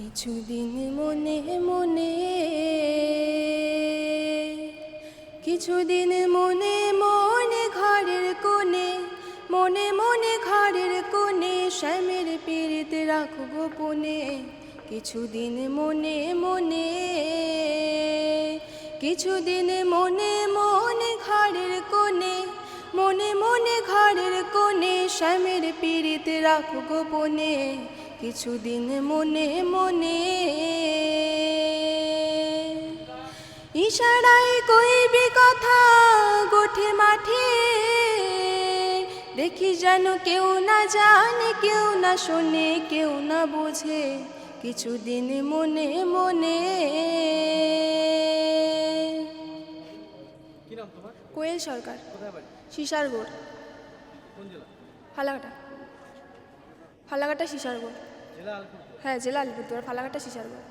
কিছুদিন মনে মনে, কিছুদিন মনে মনে ঘরের কোণে, মনে মনে ঘরের কোণে শ্যামের পীড়িত রাখো গোপনে। কিছুদিন মনে মনে, কিছুদিন মনে মনে ঘরের কোণে, মনে মনে ঘরের কোণে শ্যামের পীড়িত রাখো গোপনে। কিছুদিন মনে মনে ইশারায় কইবি কথা গোঠে মাঠে। দেখি যেন কেউ না জানে কেউ না শোনে কেউ না বোঝে। কিছুদিন মনে মনে কোয়েল সরকার। সিসারগড় ফালাকাটা। ফালাকাটা সিসারগড় হ্যাঁ জেলা আলিপুরদুয়ার ফালাঘাটা সিসারগড়